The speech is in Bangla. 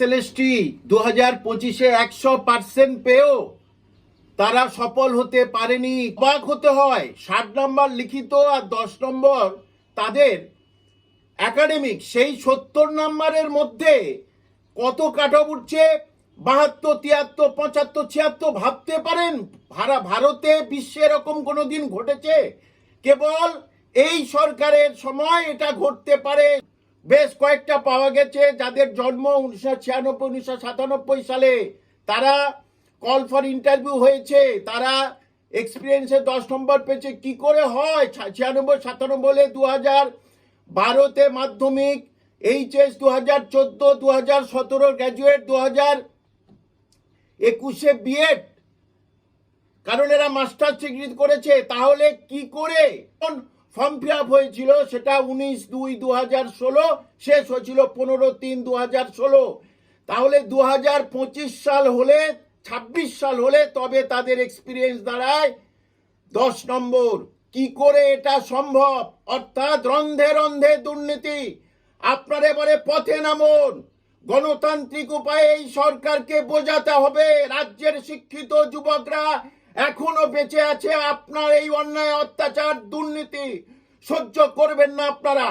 এসএলএসটি দু হাজার পঁচিশে একশো পার্সেন্ট পেয়েও তারা সফল হতে পারেনি। অবাক হতে হয়, ষাট নম্বর লিখিত আর দশ নম্বর তাদের একাডেমিক সেই সত্তর নম্বরের মধ্যে কত কাট উঠছে? বাহাত্তর, তিয়াত্তর, পঁচাত্তর, ছিয়াত্তর ভাবতে পারেন? ভারা ভারতে বিশ্বে এরকম কোনো দিন ঘটেছে? কেবল এই সরকারের সময় এটা ঘটতে পারে। বেশ কয়েকটা পাওয়া গেছে যাদের জন্ম উনিশশো ছিয়ানব্বই, উনিশশো সাতানব্বই সালে। তারা কল ফর ইন্টারভিউ হয়েছে। তারা এক্সপিরিয়েন্সে দশ নম্বর পেয়েছে। কি করে হয়? ছিয়ানব্বই, সাতানব্বই দু হাজার বারোতে মাধ্যমিক, এইচএস দু হাজার চোদ্দ দু হাজার সতেরো গ্র্যাজুয়েট দু হাজার একুশে বিএড কারণ এরা মাস্টার্স ডিগ্রি করেছে। তাহলে কি করে? ফর্ম ফিল আপ হয়েছিল সেটা উনিশ দুই দু হাজার ষোলো, শেষ হয়েছিল পনেরো তিন দু হাজার ষোলো। তাহলে দু হাজার পঁচিশ সাল হলে, ছাব্বিশ সাল হলে তবে তাদের এক্সপিরিয়েন্স দাঁড়ায় দশ নম্বর। কি করে এটা সম্ভব? অর্থাৎ রন্ধে রন্ধে দুর্নীতি। আপনার এবারে পথে নামুন। গণতান্ত্রিক উপায়ে এই সরকারকে বোঝাতে হবে। রাজ্যের শিক্ষিত যুবকরা এখনও বেঁচে আছে আপনার এই অন্যায় অত্যাচার দুর্নীতি সহ্য করবেন না আপনারা।